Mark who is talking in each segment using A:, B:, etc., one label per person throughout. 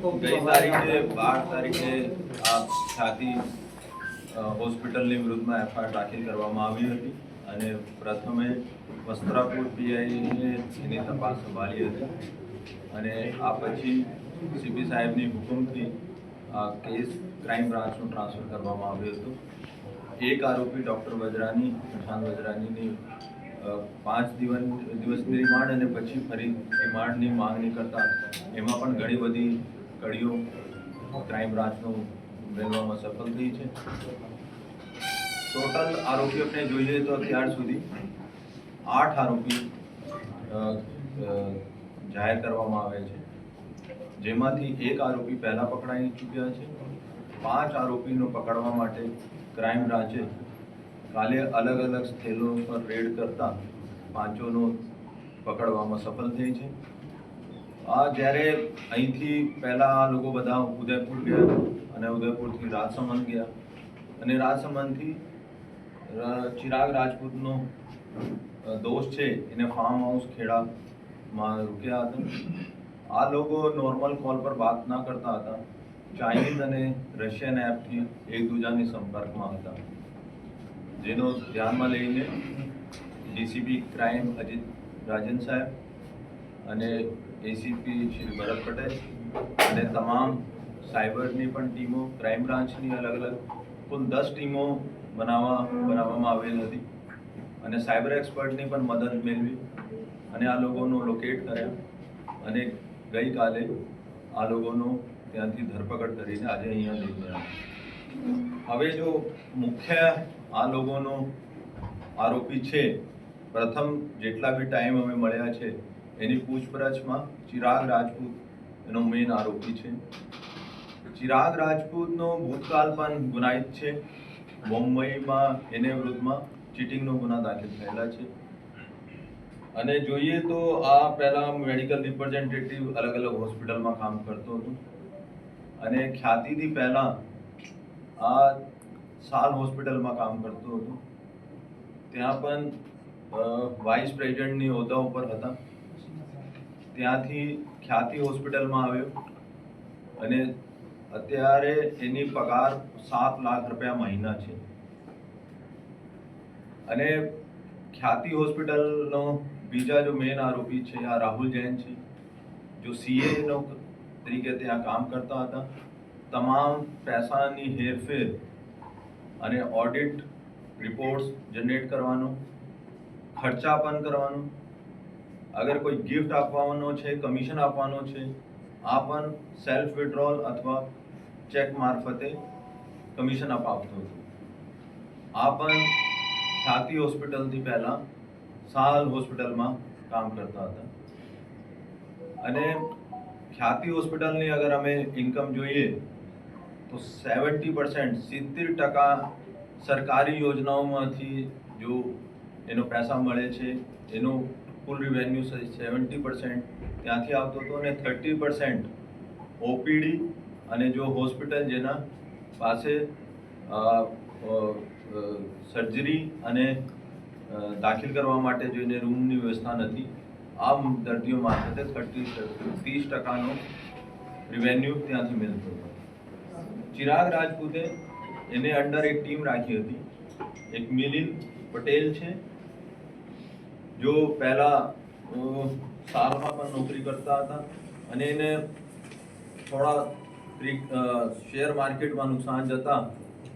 A: ગઈ તારીખે બાર તારીખે આ છાતી હોસ્પિટલની વિરુદ્ધમાં એફઆઈઆર દાખલ કરવામાં આવી હતી અને પ્રથમે વસ્ત્રાપુર પીઆઈએ એની તપાસ સંભાળી હતી. અને આ પછી સીપી સાહેબની હુકમથી આ કેસ ક્રાઇમ બ્રાન્ચનું ટ્રાન્સફર કરવામાં આવ્યું હતું. એક આરોપી ડૉક્ટર વજરાની પ્રશાંત વજરાનીની પાંચ દિવસ દિવસની રિમાન્ડ અને પછી ફરી રિમાન્ડની માંગણી કરતા એમાં પણ ઘણી બધી કડીઓ ક્રાઇમ બ્રાન્ચનું મેળવવામાં સફળ થઈ છે. ટોટલ આરોપી આપણે જોઈએ તો અત્યાર સુધી આઠ આરોપી જાહેર કરવામાં આવે છે. જેમાંથી એક આરોપી પહેલાં પકડાઈ ચૂક્યા છે. પાંચ આરોપીનો પકડવા માટે ક્રાઇમ બ્રાન્ચે કાલે અલગ અલગ સ્થળો પર રેડ કરતા પાંચોનો પકડવામાં સફળ થઈ છે. આ જ્યારે અહીંથી પહેલાં આ લોકો બધા ઉદયપુર ગયા અને ઉદયપુરથી રાજસમંદ ગયા અને રાજસમંદથી ચિરાગ રાજપૂતનો દોસ્ત છે, એને ફાર્મ હાઉસ ખેડામાં રૂક્યા હતા. આ લોકો નોર્મલ કોલ પર વાત ના કરતા હતા. ચાઇનીઝ અને રશિયન એપથી એકબીજાની સંપર્કમાં હતા. જેનો ધ્યાનમાં લઈને ડીસીપી ક્રાઇમ અજીત રાજન સાહેબ અને એસીપી શ્રી ભરત પટેલ અને તમામ સાયબરની પણ ટીમો, ક્રાઇમ બ્રાન્ચની અલગ અલગ, કુલ દસ ટીમો બનાવવા, બનાવવામાં આવેલ હતી. અને સાયબર એક્સપર્ટની પણ મદદ મેળવી અને આ લોકોનો લોકેટ કર્યા. અને ગઈકાલે આ લોકોનો ત્યાંથી ધરપકડ કરીને આજે અહીંયા લઈ ગયા હવે જો મુખ્ય આ લોકોનો આરોપી છે, પ્રથમ જેટલા બી ટાઈમ અમે મળ્યા છે એની પૂછપરછમાં ચિરાગ રાજપૂત એનો મેઇન આરોપી છે. ચિરાગ રાજપૂતનો ભૂતકાળ પણ ગુનાહિત છે. મુંબઈમાં, એને વિરુદ્ધમાં ચીટિંગનો ગુના દાખલ થયેલા છે. અને જોઈએ તો આ પહેલા મેડિકલ રિપ્રેઝેન્ટેટિવ અલગ અલગ હોસ્પિટલમાં કામ કરતો હતો. અને ખ્યાતિથી પહેલા આ સાલ હોસ્પિટલમાં કામ કરતો હતો. ત્યાં પણ વાઇસ પ્રેસિડેન્ટની હોદ્દા ઉપર હતા. ત્યાંથી ખ્યાતિ હોસ્પિટલમાં આવ્યો અને અત્યારે એની પગાર સાત લાખ રૂપિયા મહિના છે. અને ખ્યાતિ હોસ્પિટલનો બીજા જો મેન આરોપી છે, આ રાહુલ જૈન છે, જો સીએ નો તરીકે ત્યાં કામ કરતા હતા, તમામ પૈસાની હેરફેર અને ઓડિટ રિપોર્ટ્સ જનરેટ કરવાનું ખર્ચા પણ કરવાનો અગર કોઈ ગિફ્ટ આપવાનો છે કમિશન આપવાનો છે આ પણ સેલ્ફ વિડ્રોલ અથવા ચેક મારફતે કમિશન અપાવતો હતો આ પણ છાતી હોસ્પિટલથી પહેલાં સાલ હોસ્પિટલમાં કામ કરતા હતા. અને ખ્યાતિ હોસ્પિટલની અગર અમે ઇન્કમ જોઈએ, તો સેવન્ટી પર્સન્ટ સિત્તેર ટકા સરકારી યોજનાઓમાંથી જો એનો પૈસા મળે છે, એનો કુલ રિવેન્યુ સેવન્ટી પર્સન્ટ ત્યાંથી આવતો હતો અને થર્ટી પર્સન્ટ ઓપીડી અને જો હોસ્પિટલ જેના પાસે સર્જરી અને દાખલ કરવા માટે જો એને રૂમની વ્યવસ્થા નથી, આ દર્દીઓ મારફતે થર્ટી ત્રીસ ટકાનો રિવેન્યુ ત્યાંથી મળતો હતો. ચિરાગ રાજપૂતે એને અંડર એક ટીમ રાખી હતી. એક મિલિન પટેલ છે. જો પહેલા સારમાં પણ નોકરી કરતા હતા અને એને થોડા શેર માર્કેટમાં નુકસાન જતા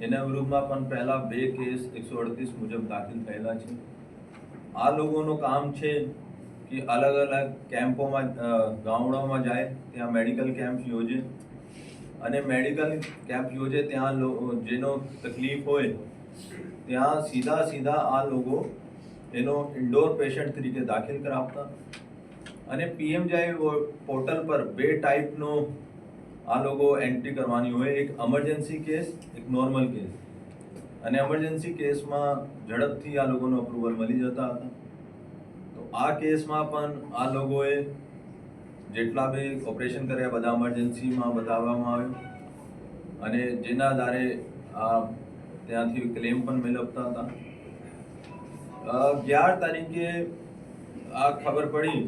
A: એના વિરુદ્ધમાં પણ પહેલાં બે કેસ એકસો અડતીસ મુજબ દાખલ થયેલા છે આ લોકોનું કામ છે કે અલગ અલગ કેમ્પોમાં ગામડાઓમાં જાય ત્યાં મેડિકલ કેમ્પ યોજે અને મેડિકલ કેમ્પ યોજે ત્યાં જેનો તકલીફ હોય ત્યાં સીધા સીધા આ લોકો એનો ઇન્ડોર પેશન્ટ તરીકે દાખલ કરાવતા. અને પીએમ જાય પોર્ટલ પર બે ટાઈપનો આ લોકો એન્ટ્રી કરવાની હોય. એક એમરજન્સી કેસ એક નોર્મલ કેસ અને એમરજન્સી કેસમાં ઝડપથી આ લોકોનો અપ્રુવલ મળી જતા હતા. તો આ કેસમાં પણ આ લોકોએ જેટલા બી ઓપરેશન કર્યા, બધા એમરજન્સીમાં બતાવવામાં આવ્યું. અને જેના આધારે આ ત્યાંથી ક્લેમ પણ મેળવતા હતા. અગિયાર તારીખે આ ખબર પડી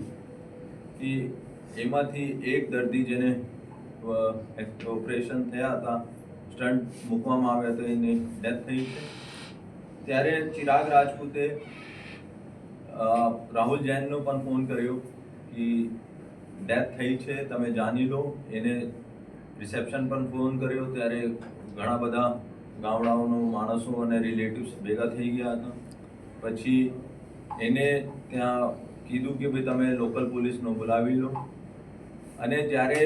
A: કે એમાંથી એક દર્દી જેને ઓપરેશન થયા હતા, સ્ટન્ટ મૂકવામાં આવ્યા તો એને ડેથ થઈ છે. ત્યારે ચિરાગ રાજપૂતે રાહુલ જૈનનો પણ ફોન કર્યો કે ડેથ થઈ છે, તમે જાણી લો. એને રિસેપ્શન પણ ફોન કર્યો. ત્યારે ઘણા બધા ગામડાઓનો માણસો અને રિલેટિવ્સ ભેગા થઈ ગયા હતા. પછી એને ત્યાં કીધું કે ભાઈ તમે લોકલ પોલીસનો બોલાવી લો. અને જ્યારે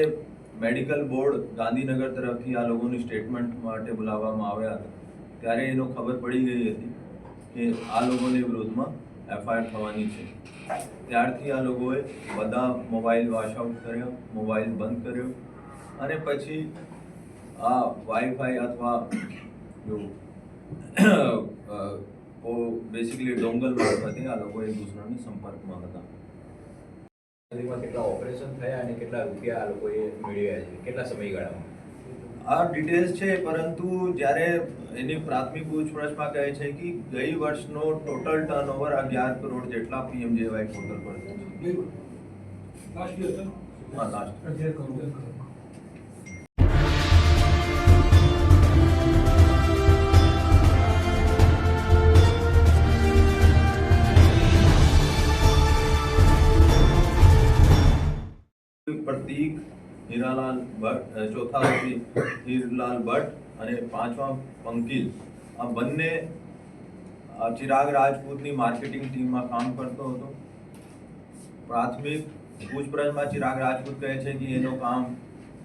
A: મેડિકલ બોર્ડ ગાંધીનગર તરફથી આ લોકોની સ્ટેટમેન્ટ માટે બોલાવવામાં આવ્યા હતા, ત્યારે એનો ખબર પડી ગઈ હતી કે આ લોકોની વિરોધમાં એફઆઈઆર થવાની છે. ત્યારથી આ લોકોએ બધા મોબાઈલ વોશ આઉટ કર્યો, મોબાઈલ બંધ કર્યો. અને પછી આ વાઈફાઈ અથવા બેસિકલી ડોંગલ મારફતે આ લોકો એક દૂસરાની સંપર્કમાં હતા.
B: સુધીમાં કેટલા ઓપરેશન થયા અને કેટલા રૂપિયા આ લોકોએ મેળવ્યા છે? કેટલા સમયગાળામાં?
A: આ ડિટેલ્સ છે પરંતુ જ્યારે એની પ્રાથમિક પૂછપરછમાં કહે છે કે ગઈ વર્ષનો ટોટલ ટર્નઓવર અગિયાર કરોડ જેટલા પીએમજેવાય પોર્ટલ પર છે. હા લાસ્ટ પ્રતીક હીરાલાલ ભટ્ટ ચોથા વકીલ હીરલાલ ભટ્ટ અને પાંચમા પંકિલ. આ બંને ચિરાગ રાજપૂતની માર્કેટિંગ ટીમમાં કામ કરતો હતો. પ્રાથમિક પૂછપરછમાં ચિરાગ રાજપૂત કહે છે કે એનો કામ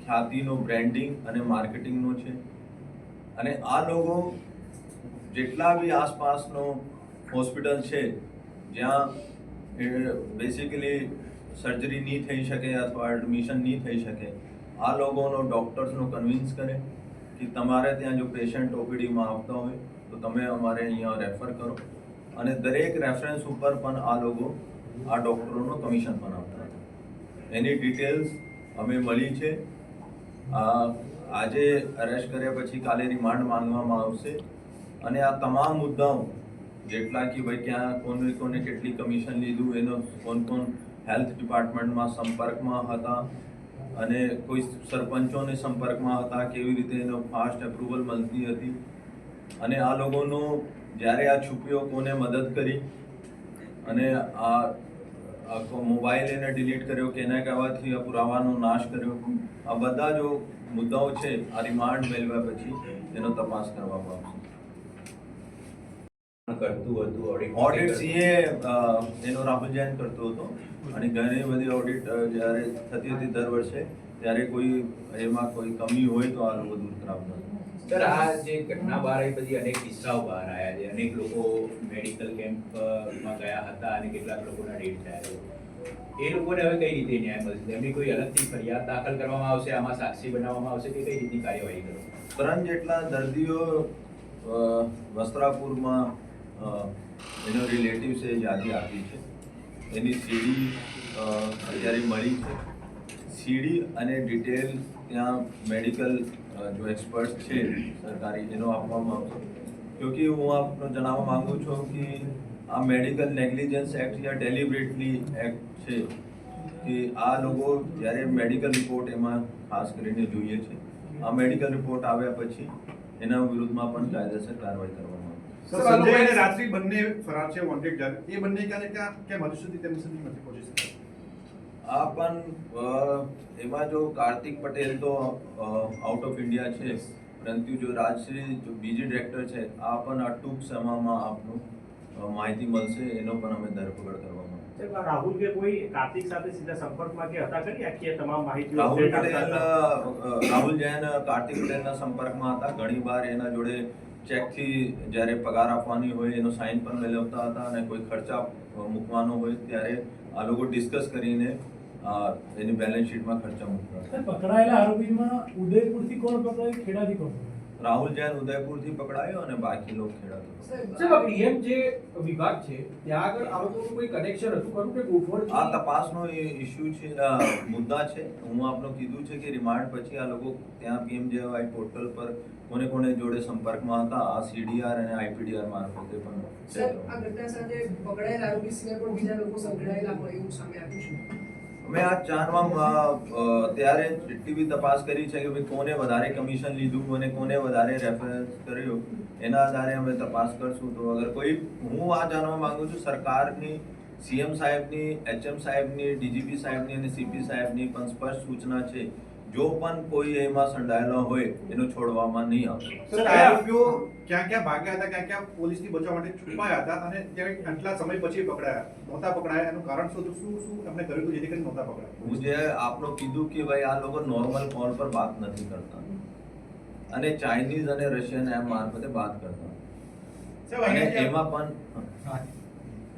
A: ખ્યાતિનો બ્રેન્ડિંગ અને માર્કેટિંગનો છે. અને આ લોકો જેટલા બી આસપાસનો હોસ્પિટલ છે, જ્યાં બેસિકલી સર્જરી નહીં થઈ શકે અથવા એડમિશન નહીં થઈ શકે આ લોકોનો ડૉક્ટર્સનો કન્વિન્સ કરે કે તમારે ત્યાં જો પેશન્ટ ઓપીડીમાં આવતા હોય, તો તમે અમારે અહીંયા રેફર કરો. અને દરેક રેફરન્સ ઉપર પણ આ લોકો આ ડૉક્ટરોનો કમિશન પણ આપતા હતા. એની ડિટેલ્સ અમે મળી છે. આજે અરેસ્ટ કર્યા પછી કાલે રિમાન્ડ માંગવામાં આવશે. અને આ તમામ મુદ્દાઓ, જેટલા કે ભાઈ ક્યાં, કોને કોને કેટલી કમિશન લીધું, એનો કોણ કોણ હેલ્થ ડિપાર્ટમેન્ટમાં સંપર્કમાં હતા અને કોઈ સરપંચોને સંપર્કમાં હતા, કેવી રીતે એનો ફાસ્ટ એપ્રુવલ મળતી હતી? અને આ લોકોનો, જ્યારે આ છુપીઓ કોને મદદ કરી? અને આ આખો મોબાઈલ એને ડિલીટ કર્યો, કે એના કહેવાથી આ પુરાવાનો નાશ કર્યો. આ બધા જો મુદ્દાઓ છે, આ રિમાન્ડ મેળવ્યા પછી એનો તપાસ કરવામાં આવશે.
B: કરતું હતું ઓડિટ
A: ઓડિટ સીએ એનો રાહુલ જૈન કરતો હતો. અને ઘણી બધી ઓડિટ જ્યારે થતી હતી દર વર્ષે ત્યારે કોઈ એમાં કોઈ કમી હોય તો આ લોકો દૂર કરાવતા
B: સર આ જે ઘટના બહાર આવી બધી અનેક કિસ્સાઓ બહાર આવ્યા છે. અનેક લોકો મેડિકલ કેમ્પમાં ગયા હતા અને કેટલાક લોકોના ડેટ થયા છે. એ લોકોને હવે કઈ રીતે ન્યાય મળશે? એમની કોઈ અલગથી ફરિયાદ દાખલ કરવામાં આવશે આમાં સાક્ષી બનાવવામાં આવશે કે કઈ રીતની કાર્યવાહી કરો?
A: ત્રણ જેટલા દર્દીઓ વસ્ત્રાપુરમાં એનો રિલેટિવ્સે યાદી આપી છે. એની સીડી અત્યારે મળી છે. સીડી અને ડિટેલ ત્યાં મેડિકલ જો એક્સપર્ટ છે સરકારી, એનો આપવામાં આવશે. ક્યોંકિ હું આપને જણાવવા માગું છું કે આ મેડિકલ નેગ્લિજન્સ એક્ટ યા ડેલિબરેટલી એક્ટ છે કે આ લોકો જ્યારે મેડિકલ રિપોર્ટ એમાં ખાસ કરીને જોઈએ છે. આ મેડિકલ રિપોર્ટ આવ્યા પછી એના વિરુદ્ધમાં પણ કાયદેસર કાર્યવાહી કરવામાં
C: સંજય અને રાત્રિ બંને ફરાર છે વોન્ટેડ જ્યારે એ બંને ક્યાં ક્યાં કેમ હજુ સુધી તેમની સુધી નથી પહોંચી શક્યા?
A: આ પણ એમાં જો કાર્તિક પટેલ તો આઉટ ઓફ ઇન્ડિયા છે. પરંતુ જો રાજશ્રી જો બીજી ડિરેક્ટર છે આ પણ આ ટૂંક સમયમાં આપનું માહિતી મળશે એનો પણ અમે ધરપકડ કરવામાં
D: રાહુલ કે કોઈ કાર્તિક સાથે સીધા સંપર્કમાં કે હતા કરી આખી તમામ માહિતી
A: રાહુલ પટેલ રાહુલ જૈન કાર્તિક પટેલના સંપર્કમાં હતા. ઘણી વાર એના જોડે ચેકથી જ્યારે પગાર આપવાની હોય, એનો સાઇન પણ મેળવતા હતા અને કોઈ ખર્ચા મૂકવાનો હોય, ત્યારે આ લોકો ડિસ્કસ કરીને એની બેલેન્સ શીટમાં ખર્ચા મૂકતા
E: પકડાયેલા આરોપીમાં ઉદયપુરથી કોણ પકડાયું ખેડાથી કોણ?
A: રાહુલ જૈન ઉદયપુરથી પકડાયો અને બાકી લોકો
F: આ પીએમ જે વિભાગ છે ત્યાં આગળ આ લોકોનું કોઈ કનેક્શન હતું ખરું કે ગોઠવણ
A: આ તપાસનો ઇશ્યુ છે મુદ્દા છે. હું આપનો કીધું છે કે રિમાન્ડ પછી આ લોકો ત્યાં પીએમ જેવાય પોર્ટલ પર કોને કોને જોડે સંપર્કમાં હતા આ સીડીઆર અને આઈપીડીઆર મારફતે પણ
G: સર આ ઘટના સાથે પકડાયેલા આરોપી સિવાય પણ બીજા લોકો સંકળાયેલા હોય એવું સામે આવ્યું છે.
A: મેં આ જાણવા અ, અ, ત્યારે જેટલી બી તપાસ કરી છે કે ભાઈ કોને વધારે કમિશન લીધું અને કોને વધારે રેફરન્સ કર્યો. એના આધારે અમે તપાસ કરશું. તો અગર કોઈ હું આ જાણવા માંગુ છું સરકારની સીએમ સાહેબની એચએમ સાહેબની ડીજીપી સાહેબની અને સીપી સાહેબની પણ સ્પષ્ટ સૂચના છે જો પણ કોઈ એમાં સંડાયેલો હોય એનો છોડવામાં નહીં આવે
C: સર આરોપીઓ ક્યાં ક્યાં ભાગ્યા હતા ક્યાં ક્યાં પોલીસથી બચવા માટે છુપાયા હતા અને ત્યારે આટલા સમય પછી પકડાયા? નહોતા પકડાયા એનું કારણ શું શું શું એમને કર્યું હતું જેથી કરીને નહોતા પકડાયા?
A: હું જે આપનો કીધું કે ભાઈ આ લોકો નોર્મલ કોલ પર વાત નથી કરતા. અને ચાઇનીઝ અને રશિયન એમ મારફતે વાત કરતા. અને એમાં પણ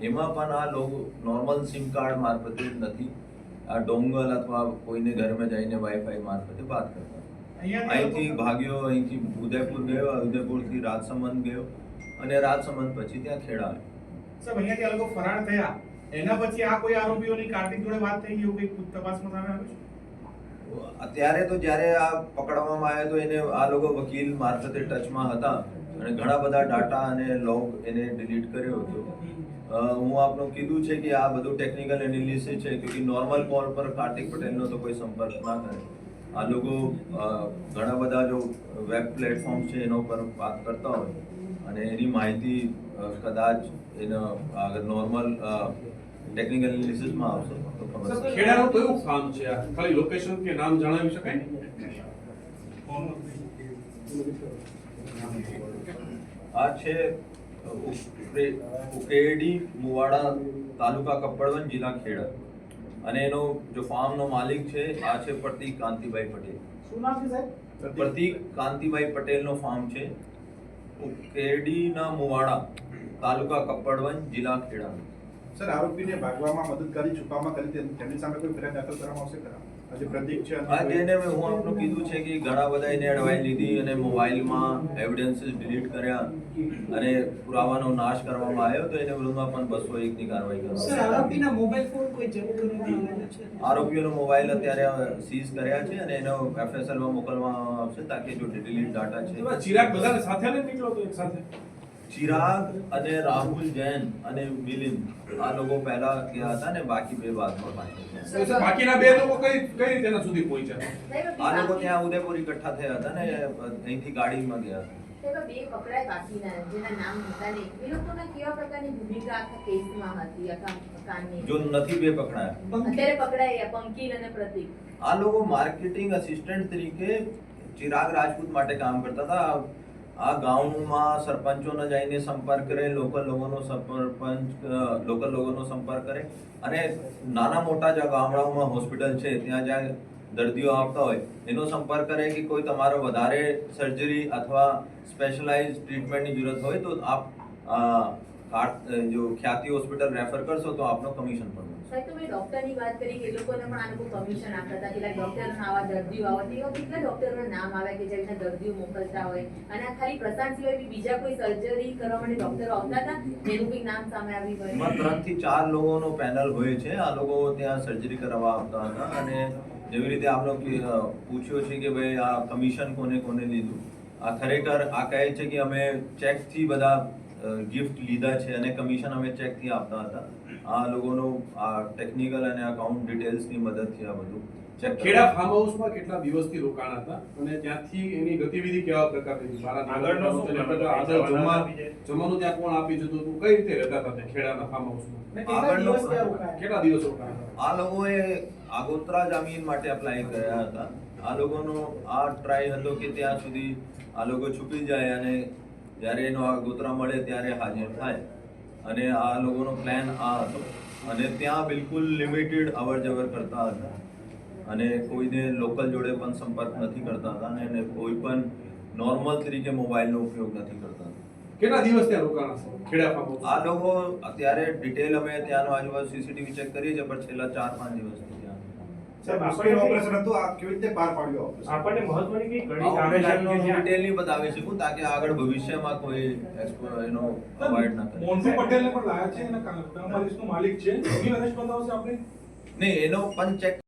A: એમાં પણ આ લોકો નોર્મલ સિમ કાર્ડ મારફતે નથી. આ ડોંગલ અથવા કોઈને ઘરમાં જઈને વાઈફાઈ મારફતે વાત કરતા.
C: અહીંયા
A: અહીંથી ભાગ્યો અહીંથી ઉદયપુર ગયો ઉદયપુરથી રાજસમંદ ગયો અને રાજસમંદ પછી ત્યાં ખેડા આવ્યો
G: સાહેબ અહીંયાથી આ લોકો ફરાર થયા. એના પછી આ કોઈ આરોપીઓની કાર્તિક જોડે વાત થઈ એવું કંઈક તપાસમાં સામે આવ્યું છે?
A: અત્યારે તો જ્યારે આ પકડવામાં આવ્યો તો એને આ લોકો વકીલ મારફતે ટચમાં હતા અને ઘણા બધા ડાટા અને લોગ એને ડિલીટ કર્યો હતો. હું આપનું કીધું છે કે આ બધું ટેકનિકલ એનાલિસિસ છે કે નોર્મલ કોલ પર કાર્તિક પટેલનો તો કોઈ સંપર્ક ના કરે. આ લોકો ઘણા બધા જો વેબ પ્લેટફોર્મ છે એના પર વાત કરતા હોય અને એની માહિતી કદાચ એનો નોર્મલ ટેકનિકલ એનાલિસિસમાં આવશે. તો
H: ખેડાનું કયું ફાર્મ છે આ? ખાલી લોકેશન કે નામ જણાવી શકાય?
A: આ છે ઉકે- ઉકેડી મુવાડા તાલુકા કપડવન જિલ્લા ખેડા. અને એનો જો ફાર્મનો માલિક છે આ છે પ્રતિક કાંતિભાઈ પટેલ.
G: શું નામ છે સાહેબ?
A: પ્રતિક કાંતિભાઈ પટેલનો ફાર્મ છે. ઉકેડીના મુવાડા તાલુકા કપડવન જિલ્લા ખેડા
C: સર આરોપીને ભાગવામાં મદદ કરી છુપામાં કરી તેમની સામે કોઈ ફરિયાદ દાખલ કરવામાં આવશે ખરા? આ જે છે અને
A: આ હું આપનું કીધું છે કે ઘણા બધા એને એડવાઇસ લીધી અને મોબાઈલમાં એવિડન્સીસ ડિલીટ કર્યા અને પુરાવાનો નાશ કરવામાં આવ્યો તો એને વિરુદ્ધમાં પણ બસો એકની કાર્યવાહી
I: સર
A: કરવામાં આવી.
I: આરોપીના મોબાઈલ ફોન કોઈ જપ્ત છે?
A: આરોપીઓનો મોબાઈલ અત્યારે સીઝ કર્યા છે અને એનો એફએસએલમાં મોકલવામાં આવશે તાકી જો ડિલીટ ડાટા છે
H: ચિરાગ બધાને સાથે લઈને નીકળ્યો હતો એક સાથે?
A: ચિરાગ અને રાહુલ જૈન અને મિલિન આ લોકો પહેલા ગયા હતા ને બાકી બે બાદમાં પાછળ.
H: બાકીના બે લોકો કઈ કઈ રીતે સુધી પહોંચ્યા?
A: આ લોકો ત્યાં ઉદયપુર એકઠા થયા હતા ને અહીંથી ગાડીમાં ગયા હતા.
J: બે પકડાય બાકીના જેના નામ હતા ને એ લોકોના કેવા પ્રકારની ભૂમિકા આખા કેસમાં હતી આખા કાનની
A: જો નથી બે પકડાયા.
J: અત્યારે પકડાયા પંકિલ અને પ્રતિક.
A: આ લોકો માર્કેટિંગ અસિસ્ટન્ટ તરીકે ચિરાગ રાજપૂત માટે કામ કરતા હતા. આ ગામમાં સરપંચોને જઈને સંપર્ક કરે, લોકલ લોકોનો સરપંચ લોકલ લોકોનો સંપર્ક કરે. અને નાના મોટા જે ગામડાઓમાં હોસ્પિટલ છે, ત્યાં જ્યાં દર્દીઓ આવતા હોય, એનો સંપર્ક કરે કે કોઈ તમારો વધારે સર્જરી અથવા સ્પેશિયલાઇઝ ટ્રીટમેન્ટની જરૂરત હોય તો આપ જો ખ્યાતિ હોસ્પિટલ રેફર કરશો તો આપનો કમિશન પણ
J: સાહેબ, તમે ડોક્ટરની વાત કરી કે એ લોકોને પણ આ લોકો આપતા હતા, કેટલાક ડોક્ટરોના આવા દર્દીઓ આવતા એવા કેટલા ડોક્ટરોના નામ આવે કે જેમને દર્દીઓ મોકલતા હોય. અને ખાલી પ્રશાંત સિવાય બીજા કોઈ સર્જરી કરવા માટે ડોક્ટરો આવતા હતા? એનું કોઈ નામ સામે આવી હોય?
A: ત્રણથી ચાર લોકોનો પેનલ હોય છે. આ લોકો ત્યાં સર્જરી કરવા આવતા હતા અને જેવી રીતે આપણે પૂછ્યો છે કે ભાઈ આ કમિશન કોને કોને લીધું? આ ખરેખર આ કહે છે કે અમે ચેકથી બધા ગિફ્ટ લીધા છે અને કમિશન અમે ચેકથી આપતા હતા. આ લોકોનો આ ટેકનિકલ અને અકાઉન્ટ ડિટેલ્સની મદદથી આ બધું
H: ખેડા ફાર્મ હાઉસમાં કેટલા દિવસથી રોકાણ હતા અને ત્યાંથી એની ગતિવિધિ કેવા પ્રકારની હતી? મારા
D: આગળનો
H: આગળ. જમવાનું ત્યાં કોણ આપી જતું હતું? કઈ રીતે રહેતા હતા ખેડાના ફાર્મ હાઉસમાં
I: કેટલા દિવસ
H: કેટલા દિવસ રોકાણ
A: આ લોકોએ આગોતરા જામીન માટે અપ્લાય કર્યા હતા. આ લોકોનો આ ટ્રાય હતો કે ત્યાં સુધી આ લોકો છુપી જાય અને જ્યારે એનો આગોતરા મળે ત્યારે હાજર થાય. અને આ લોકોનો પ્લાન આ હતો. અને ત્યાં બિલકુલ લિમિટેડ અવર જવર કરતા હતા. અને કોઈને લોકલ જોડે પણ સંપર્ક નથી કરતા હતા અને કોઈ પણ નોર્મલ તરીકે મોબાઈલનો ઉપયોગ નથી કરતા હતા.
H: કેટલા દિવસ ત્યાં રોકાણા ખેડા ફાર્મ
A: આ લોકો અત્યારે ડિટેલ અમે ત્યાંનો આજુબાજુ સીસીટીવી ચેક કરીએ છીએ પણ છેલ્લા ચાર પાંચ દિવસથી
D: આપણને મહત્વની
A: બતાવી શકું તાકે આગળ ભવિષ્યમાં કોઈ એનો અવોઇડ ના કરે.
G: મોન્ટુ પટેલને પણ લાયા છે એના કામ- માલિક છે. એની બંધાવશે આપણે.
A: નહીં એનો પણ ચેક